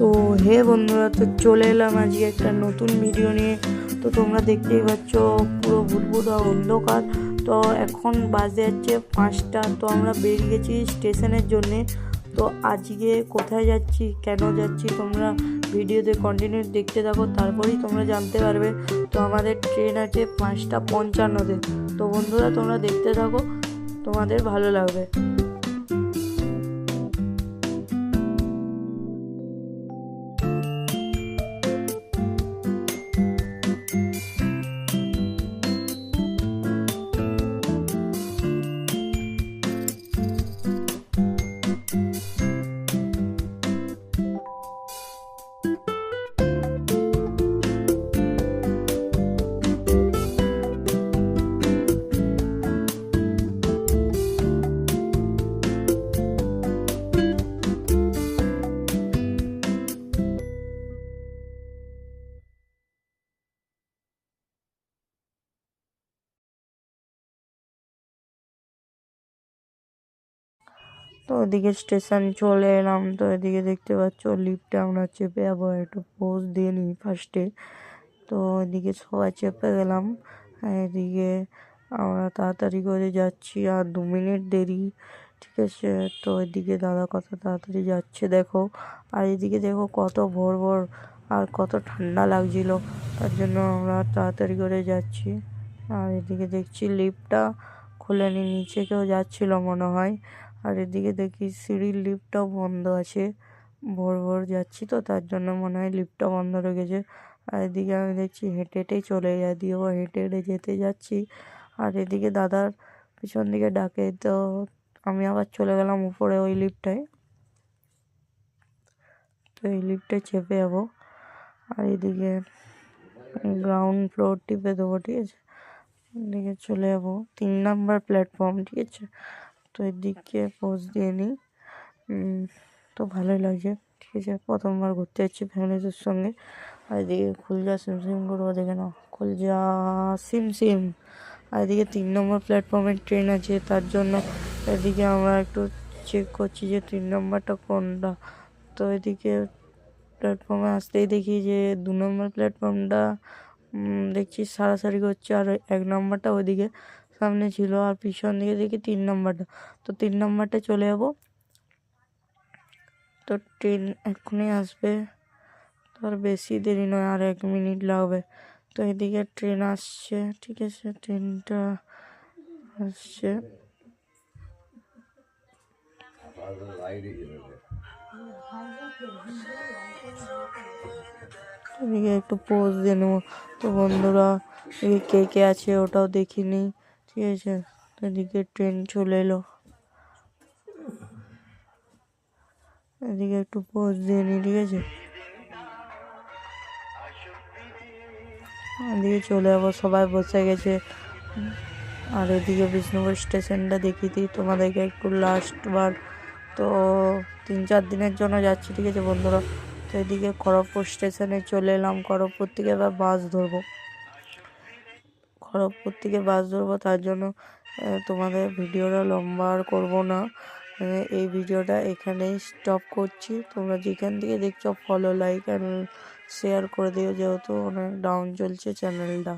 তো হে বন্ধুরা, তো চলে এলাম আজকে একটা নতুন ভিডিও নিয়ে। তো তোমরা দেখতেই পাচ্ছ, পুরো ভুটভুটা অন্ধকার। তো এখন বাজে যাচ্ছে পাঁচটা, তো আমরা বেরিয়ে গেছি স্টেশনের জন্যে। তো আজকে কোথায় যাচ্ছি, কেন যাচ্ছি, তোমরা ভিডিওতে কন্টিনিউ দেখতে থাকো, তারপরেই তোমরা জানতে পারবে। তো আমাদের ট্রেন আছে পাঁচটা পঞ্চান্নতে। তো বন্ধুরা, তোমরা দেখতে থাকো, তোমাদের ভালো লাগবে। তো ওদিকে স্টেশন চলে এলাম। তো এদিকে দেখতে পাচ্ছ লিফটে আমরা চেপে যাব, একটু পোজ দিয়ে নিই ফার্স্টে তো এদিকে সবাই চেপে গেলাম। এদিকে আমরা তাড়াতাড়ি করে যাচ্ছি, আর দু মিনিট দেরি, ঠিক আছে? তো এদিকে দাদা কত তাড়াতাড়ি যাচ্ছে, দেখো। আর এদিকে দেখো কত ভোর ভোর, আর কত ঠান্ডা লাগছিল। তার জন্য আমরা তাড়াতাড়ি করে যাচ্ছি। আর এদিকে দেখছি লিফটটা খুলেনি নিচে কেউ যাচ্ছিল মনে হয়। আর এদিকে দেখি সিঁড়ির লিফটটাও বন্ধ আছে। ভোর ভোর যাচ্ছি তো, তার জন্য মনে হয় লিফটটা বন্ধ রেখেছে। আর এদিকে আমি দেখছি হেঁটে হেঁটেই চলে যায় ও হেঁটে হেঁটে যেতে যাচ্ছি। আর এদিকে দাদার পিছন দিকে ডাকে, তো আমি আবার চলে গেলাম উপরে ওই লিফটটায় তো এই লিফটে চেপে যাব। আর এদিকে গ্রাউন্ড ফ্লোর টিপে দেবো, ঠিক আছে? এদিকে চলে যাব। তিন নাম্বার প্ল্যাটফর্ম ঠিক আছে? তো এদিকে পোজ দিয়ে নিই তো ভালোই লাগছে। ঠিক আছে প্রথমবার ঘুরতে যাচ্ছি ফ্যামিলিদের সঙ্গে। আর এদিকে খুলজা সিম সিম করব দেখে নাও। খুলজা সিম সিম আর এদিকে তিন নম্বর প্ল্যাটফর্মের ট্রেন আছে তার জন্য এদিকে আমরা একটু চেক করছি যে তিন নম্বরটা কোনটা। তো এদিকে প্ল্যাটফর্মে আসতেই দেখি যে দু নম্বর প্ল্যাটফর্মটা দেখছি সারাসারি করছে আর এক নম্বরটা ওইদিকে সামনে ছিল আর পিছন দিকে দেখি তিন নম্বরটা। তো তিন নম্বরটা চলে যাব। তো ট্রেন এক্ষুনি আসবে। তার বেশি দেরি নয়, আর এক মিনিট লাগবে। তো এদিকে ট্রেন আসছে, ঠিক আছে? ট্রেনটা আসছে। এদিকে একটু পোজ দিয়ে নেব। তো বন্ধুরা কে কে আছে ওটাও দেখিনি। ঠিক আছে, এদিকে ট্রেন চলে এলো। এদিকে একটু পোজ দিয়ে নিই ঠিক আছে? এদিকে চলে যাব, সবাই বসে গেছে। আর এদিকে বিষ্ণুপুর স্টেশনটা দেখিয়ে দিই, তোমাদেরকে একটু লাস্ট বার। তো তিন চার দিনের জন্য যাচ্ছি, ঠিক আছে বন্ধুরা? তো এদিকে খড়গপুর স্টেশনে চলে এলাম খড়গপুর থেকে এবার বাস ধরবো। খড়গপুর থেকে বাস ধরবো, তার জন্য তোমাদের ভিডিওটা লম্বা আর করব না। এই ভিডিওটা এখানেই স্টপ করছি। তোমরা যেখান থেকে দেখছ ফলো লাইক অ্যান্ড শেয়ার করে দিও, যেহেতু অনেক ডাউন চলছে চ্যানেলটা